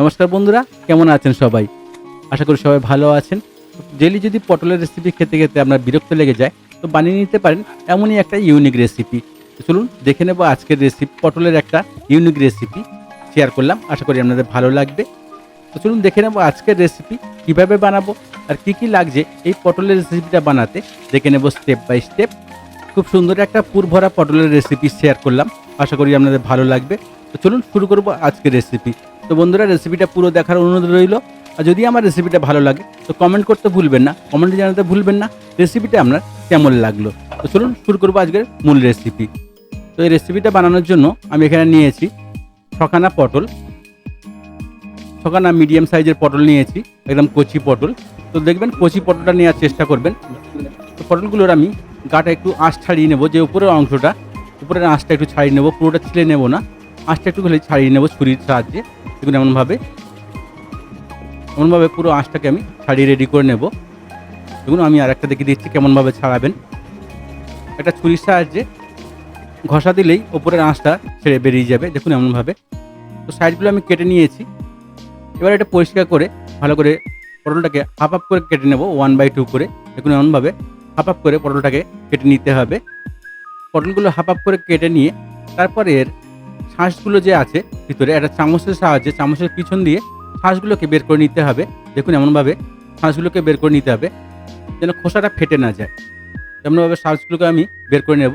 নমস্কার বন্ধুরা, কেমন আছেন সবাই? আশা করি সবাই ভালো আছেন। ডেলি যদি পটলের রেসিপি খেতে খেতে আপনার বিরক্ত লেগে যায়, তো বানিয়ে নিতে পারেন এমনই একটা ইউনিক রেসিপি চলুন, দেখে নেব আজকের রেসিপি পটলের একটা ইউনিক রেসিপি শেয়ার করলাম। আশা করি আপনাদের ভালো লাগবে। তো চলুন, দেখে নেব আজকের রেসিপি কীভাবে বানাবো আর কি কি লাগছে এই পটলের রেসিপিটা বানাতে। দেখে নেব স্টেপ বাই স্টেপ খুব সুন্দর একটা পুরভরা পটলের রেসিপি শেয়ার করলাম। আশা করি আপনাদের ভালো লাগবে। তো চলুন, শুরু করব আজকের রেসিপি তো বন্ধুরা রেসিপিটা পুরো দেখার অনুরোধ রইল। আর যদি আমার রেসিপিটা ভালো লাগে, তো কমেন্ট করতে ভুলবেন না। কমেন্টে জানাতে ভুলবেন না। রেসিপিটা আপনার কেমন লাগল? তো চলুন শুরু করব আজকের মূল রেসিপি তো এই রেসিপিটা বানানোর জন্য আমি এখানে নিয়েছি ছখানা পটল। ছখানা মিডিয়াম সাইজের পটল নিয়েছি, একদম কচি পটল। তো দেখবেন, কচি পটলটা নেওয়ার চেষ্টা করবেন। তো পটলগুলোর আমি গাটা একটু আঁশ ছাড়িয়ে নেব, যে উপরের অংশটা। উপরের আঁশটা একটু ছাড়িয়ে নেব, পুরোটা ছিলে নেব না। আঁশটা একটু খালি ছাড়িয়ে নেব ছুরির সাহায্যে। দেখুন এমনভাবে এমনভাবে পুরো আঁশটাকে আমি ছাড়িয়ে রেডি করে নেব। দেখুন আমি আর একটা দেখিয়ে দিচ্ছি কেমনভাবে ছাড়াবেন। একটা ছুরির সাহায্যে ঘষা দিলেই ওপরের আঁশটা ছেড়ে বেরিয়ে যাবে, দেখুন এমনভাবে। তো সাইডগুলো আমি কেটে নিয়েছি। এবার এটা পরিষ্কার করে, ভালো করে পটলটাকে হাফ আপ করে কেটে নেব ওয়ান বাই টু করে। দেখুন এমনভাবে হাফ আপ করে পটলটাকে কেটে নিতে হবে। পটলগুলো হাফ হাফ করে কেটে নিয়ে, তারপরে এর শাঁসগুলো যে আছে, ভিতরে একটা চামচের সাহায্যে, চামচের পিছন দিয়ে শাঁসগুলোকে বের করে নিতে হবে। দেখুন এমনভাবে শাঁসগুলোকে বের করে নিতে হবে, যেন খোসাটা ফেটে না যায়। তেমনভাবে শাঁসগুলোকে আমি বের করে নেব।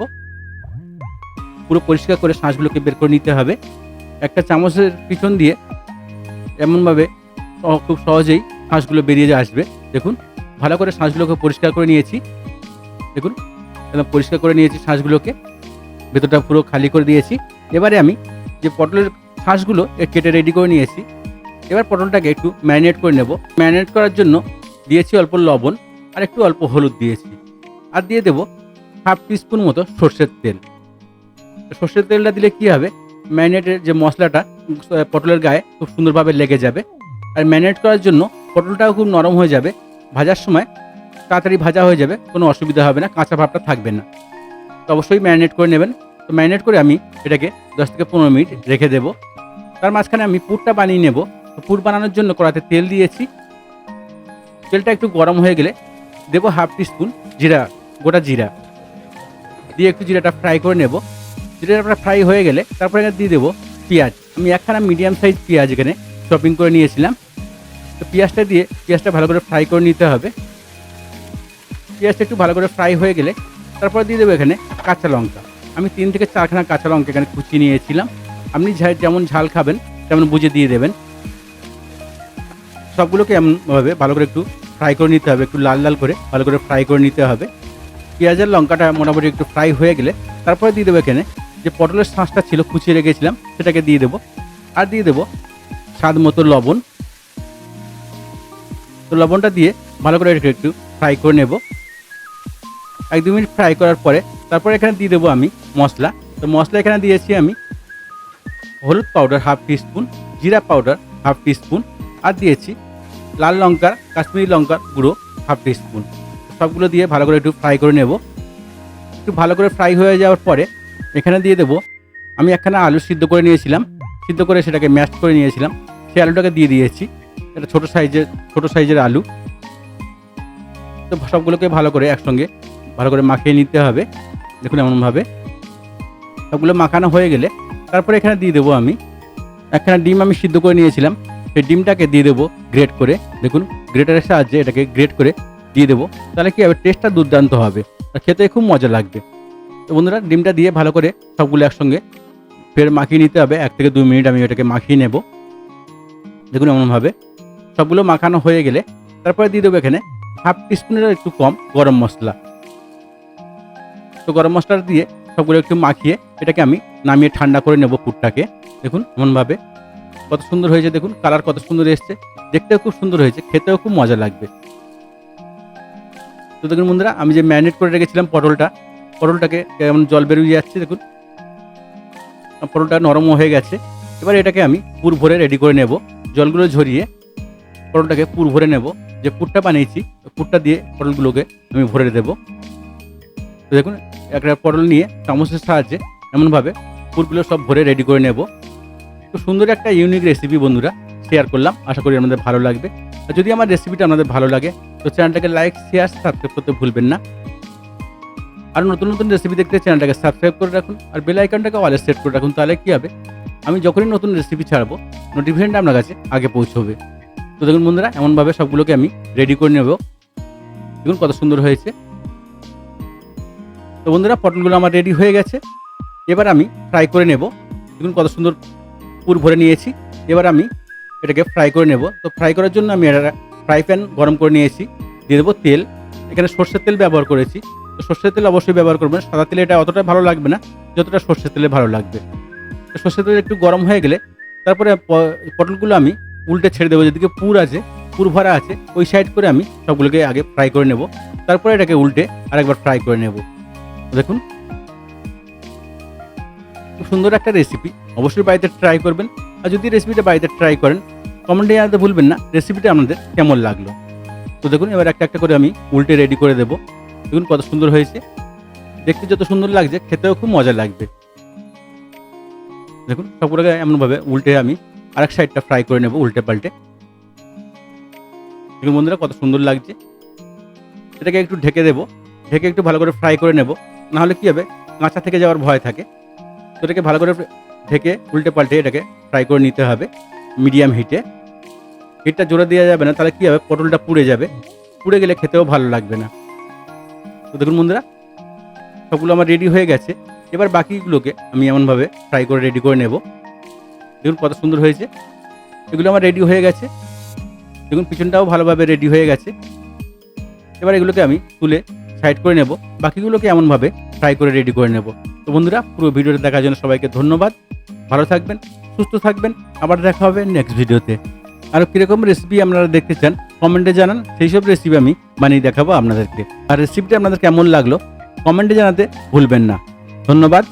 পুরো পরিষ্কার করে শাঁসগুলোকে বের করে নিতে হবে। একটা চামচের পিছন দিয়ে এমনভাবে খুব সহজেই শাঁসগুলো বেরিয়ে আসবে। দেখুন, ভালো করে শাঁসগুলোকে পরিষ্কার করে নিয়েছি। দেখুন, একদম পরিষ্কার করে নিয়েছি শাঁসগুলোকে ভেতরটা পুরো খালি করে দিয়েছি। এবারে আমি যে পটলের শাঁসগুলো কেটে রেডি করে নিয়েছি। এবার পটলটাকে একটু ম্যারিনেট করে নেব। ম্যারিনেট করার জন্য দিয়েছি অল্প লবণ আর একটু অল্প হলুদ দিয়েছি। আর দিয়ে দেবো হাফ টিস্পুন মতো সর্ষের তেল। সর্ষের তেলটা দিলে কি হবে? ম্যারিনেটের যে মশলাটা পটলের গায়ে খুব সুন্দরভাবে লেগে যাবে। আর ম্যারিনেট করার জন্য পটলটাও খুব নরম হয়ে যাবে। ভাজার সময় তাড়াতাড়ি ভাজা হয়ে যাবে, কোনো অসুবিধা হবে না, কাঁচা ভাবটা থাকবে না। তো অবশ্যই ম্যারিনেট করে নেবেন। তো ম্যারিনেট করে আমি এটাকে দশ থেকে পনেরো মিনিট রেখে দেবো। তার মাঝখানে আমি পুরটা বানিয়ে নেব। তো পুর বানানোর জন্য কড়াতে তেল দিয়েছি। তেলটা একটু গরম হয়ে গেলে দেবো হাফ টিস্পুন জিরা, গোটা জিরা। দিয়ে একটু জিরাটা ফ্রাই করে নেব। জিরাটা ফ্রাই হয়ে গেলে তারপরে এখানে দিয়ে দেবো পেঁয়াজ। আমি একখানা মিডিয়াম সাইজ পেঁয়াজ এখানে শপিং করে নিয়েছিলাম। তো পেঁয়াজটা দিয়ে পেঁয়াজটা ভালো করে ফ্রাই করে নিতে হবে। পেঁয়াজটা একটু ভালো করে ফ্রাই হয়ে গেলে তারপরে দিয়ে দেবো এখানে কাঁচা লঙ্কা। আমি তিন থেকে চারখানা কাঁচা লঙ্কা এখানে কুচিয়ে নিয়েছিলাম। আপনি যেমন ঝাল খাবেন, তেমন বুঝে দিয়ে দেবেন। সবগুলোকে এমনভাবে ভালো করে একটু ফ্রাই করে নিতে হবে, একটু লাল লাল করে ভালো করে ফ্রাই করে নিতে হবে। পেঁয়াজের লঙ্কাটা মোটামুটি একটু ফ্রাই হয়ে গেলে, তারপরে দিয়ে দেবো এখানে যে পটলের শাঁসটা ছিল, কুচিয়ে রেখেছিলাম, সেটাকে দিয়ে দেবো। আর দিয়ে দেবো স্বাদ মতো লবণ। তো লবণটা দিয়ে ভালো করে একটু ফ্রাই করে নেব। এক দু মিনিট ফ্রাই করার পরে তারপরে এখানে দিয়ে দেবো আমি মশলা। তো মশলা এখানে দিয়েছি আমি হলুদ পাউডার হাফ টিস্পুন জিরা পাউডার হাফ টিস্পুন আর দিয়েছি লাল লঙ্কার, কাশ্মীরি লঙ্কার গুঁড়ো হাফ টিস্পুন সবগুলো দিয়ে ভালো করে একটু ফ্রাই করে নেব। একটু ভালো করে ফ্রাই হয়ে যাওয়ার পরে এখানে দিয়ে দেবো আমি একখানা আলু সিদ্ধ করে নিয়েছিলাম। সিদ্ধ করে সেটাকে ম্যাশ করে নিয়েছিলাম। সেই আলুটাকে দিয়ে দিয়েছি। এটা ছোটো সাইজের ছোটো সাইজের আলু। তো সবগুলোকে ভালো করে একসঙ্গে ভালো করে মাখিয়ে নিতে হবে। দেখুন এমনভাবে। সবগুলো মাখানো হয়ে গেলে তারপরে এখানে দিয়ে দেবো আমি। একখানা ডিম আমি সিদ্ধ করে নিয়েছিলাম। সেই ডিমটাকে দিয়ে দেবো গ্রেট করে। দেখুন, গ্রেটারের সাহায্যে এটাকে গ্রেট করে দিয়ে দেবো। তাহলে কি হবে? টেস্টটা দুর্দান্ত হবে। আর খেতে খুব মজা লাগবে। তো বন্ধুরা, ডিমটা দিয়ে ভালো করে সবগুলো একসঙ্গে ফের মাখিয়ে নিতে হবে। এক থেকে দু মিনিট আমি এটাকে মাখিয়ে নেব। দেখুন এমনভাবে। সবগুলো মাখানো হয়ে গেলে তারপরে দিয়ে দেবো এখানে হাফ টিস্পুনের একটু কম গরম মশলা। তো গরম মশলাটা দিয়ে সবগুলো একটু মাখিয়ে এটাকে আমি নামিয়ে ঠান্ডা করে নেব পুরটাকে। দেখুন এমনভাবে কত সুন্দর হয়েছে, দেখুন কালার কত সুন্দর এসছে। দেখতেও খুব সুন্দর হয়েছে, খেতেও খুব মজা লাগবে। তো দেখুন বন্ধুরা, আমি যে ম্যারিনেট করে রেখেছিলাম পটলটা, পটলটাকে কেমন জল বেরিয়ে যাচ্ছে, দেখুন। পটলটা নরম হয়ে গেছে। এবার এটাকে আমি পুর ভরে রেডি করে নেব। জলগুলো ঝরিয়ে পটলটাকে পুর ভরে নেব। যে পুরটা বানিয়েছি পুরটা দিয়ে পটলগুলোকে আমি ভরে দেবো। তো দেখুন একটা পটল নিয়ে চামচের সাহায্যে এমনভাবে পুরগুলো সব ভরে রেডি করে নেব। তো সুন্দর একটা ইউনিক রেসিপি বন্ধুরা শেয়ার করলাম। আশা করি আপনাদের ভালো লাগবে। আর যদি আমার রেসিপিটা আপনাদের ভালো লাগে, তো চ্যানেলটাকে লাইক শেয়ার সাবস্ক্রাইব করতে ভুলবেন না। আর নতুন নতুন রেসিপি দেখতে চ্যানেলটাকে সাবস্ক্রাইব করে রাখুন আর বেল আইকনটাকে অলে সেট করে রাখুন, তাহলে কী হবে? আমি যখনই নতুন রেসিপি ছাড়বো নোটিফিকেশনটা আপনার কাছে আগে পৌঁছবে। তো দেখুন বন্ধুরা, এমনভাবে সবগুলোকে আমি রেডি করে নেব। দেখুন কত সুন্দর হয়েছে। তো বন্ধুরা, পটলগুলো আমার রেডি হয়ে গেছে। এবার আমি ফ্রাই করে নেব। দেখুন কত সুন্দর পুর ভরে নিয়েছি। এবার আমি এটাকে ফ্রাই করে নেব। তো ফ্রাই করার জন্য আমি একটা ফ্রাই প্যান গরম করে নিয়েছি। দিয়ে দেবো তেল। এখানে সর্ষের তেল ব্যবহার করেছি। তো সর্ষের তেল অবশ্যই ব্যবহার করবেন। সাদা তেলে এটা অতটা ভালো লাগবে না, যতটা সর্ষের তেলে ভালো লাগবে। তো সর্ষের তেল একটু গরম হয়ে গেলে তারপরে পটলগুলো আমি উল্টে ছেড়ে দেবো। যেদিকে পুর আছে, পুর ভরা আছে, ওই সাইড করে আমি সবগুলোকে আগে ফ্রাই করে নেব। তারপরে এটাকে উল্টে আরেকবার ফ্রাই করে নেব। দেখুন। খুব সুন্দর একটা রেসিপি অবশ্যই বাড়িতে ট্রাই করবেন। আর যদি রেসিপিটা বাড়িতে ট্রাই করেন কমেন্টে জানাতে ভুলবেন না। রেসিপিটা আপনাদের কেমন লাগল? তো দেখুন, এবার একটা একটা করে আমি উল্টে রেডি করে দেবো। দেখুন কত সুন্দর হয়েছে। দেখতে যত সুন্দর লাগছে, খেতেও খুব মজা লাগবে। দেখুন, সবগুলোকে এমনভাবে উল্টে আমি আরেক সাইডটা ফ্রাই করে নেব উল্টে পাল্টে। দেখুন বন্ধুরা, কত সুন্দর লাগছে। এটাকে একটু ঢেকে দেবো। ঢেকে একটু ভালো করে ফ্রাই করে নেব। নাহলে কী হবে? কাঁচা থেকে যাওয়ার ভয় থাকে। তো এটাকে ভালো করে ঢেকে, উল্টে পাল্টে এটাকে ফ্রাই করে নিতে হবে মিডিয়াম হিটে হিটটা জোরে দেওয়া যাবে না, তাহলে কী হবে? পটলটা পুড়ে যাবে। পুড়ে গেলে খেতেও ভালো লাগবে না। তো দেখুন বন্ধুরা, সবগুলো আমার রেডি হয়ে গেছে। এবার বাকিগুলোকে আমি এমনভাবে ফ্রাই করে রেডি করে নেব। দেখুন কত সুন্দর হয়েছে। এগুলো আমার রেডি হয়ে গেছে। দেখুন পিছনটাও ভালোভাবে রেডি হয়ে গেছে। এবার এগুলোকে আমি তুলে সাইড করে নেব, বাকিগুলোকে এমনভাবে ফ্রাই করে রেডি করে নেব। তো বন্ধুরা, পুরো ভিডিওটা দেখার জন্য সবাইকে ধন্যবাদ। ভালো থাকবেন, সুস্থ থাকবেন। আবার দেখা হবে নেক্সট ভিডিওতে। আর কীরকম রেসিপি আপনারা দেখতে চান কমেন্টে জানান। সেই সব রেসিপি আমি বানিয়ে দেখাবো আপনাদেরকে। আর রেসিপিটা আপনাদের কেমন লাগল কমেন্টে জানাতে ভুলবেন না। ধন্যবাদ।